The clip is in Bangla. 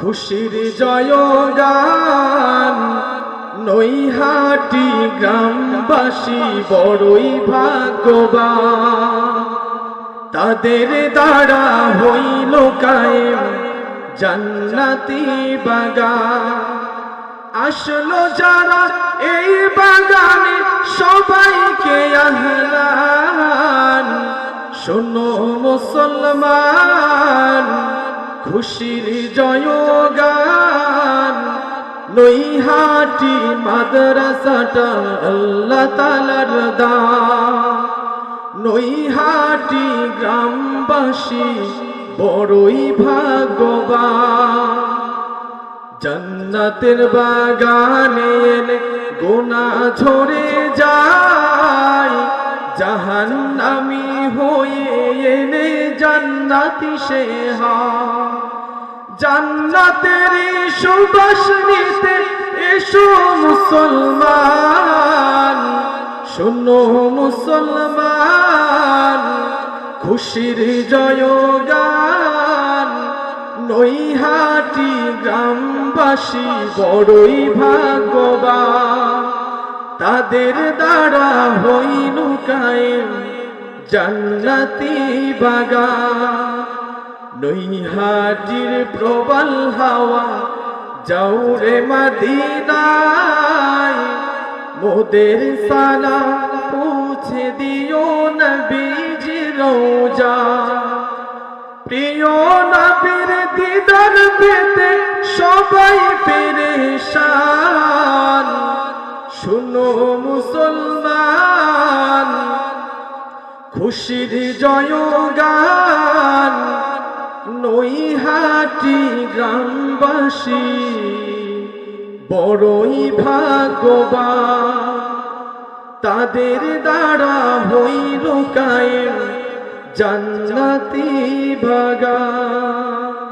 খুশির জয়গান। নৈহাটি গ্রামবাসী বড়ই ভাগ্যবান। তাদের দ্বারা হইল কায়েম জান্নাতি বাগান। আসলো যারা এই বাগানে সবাইকে আহলান। শোনো মুসলমান খুশির জয়গান। নৈহাটি মাদ্রাসাটা আল্লাহ তালার দান। নৈহাটি গ্রামবাসী বড়ই ভাগ্যবান। জান্নাতের বাগানে এলে গোনা ঝরে যায়। জাহান জাহান্নামি হয়ে এনে জান্নাতি সে জান্নাতের সুবাস এসো মুসলমান। শোনো মুসলমান, খুশির জয়গান। নৈহাটি গ্রামবাসী বড়ই ভাগ্যবান। তাদের দ্বারা হইল কায়েম। জান্নাতি বাগান, নৈহাটির প্রবল হাওয়া যাওরে মদিনায়। মোদের সালা পৌঁছে দিও নবীজি রোজা। প্রিয় নবীর দিদার পেতে সবাই পেরেশান। শুনো মুসলমান খুশির জয়গান নৈহাটি গ্রামবাসী বড়ই ভাগবা তাদের দ্বারা হই কায়েম জান্নাতি বাগান।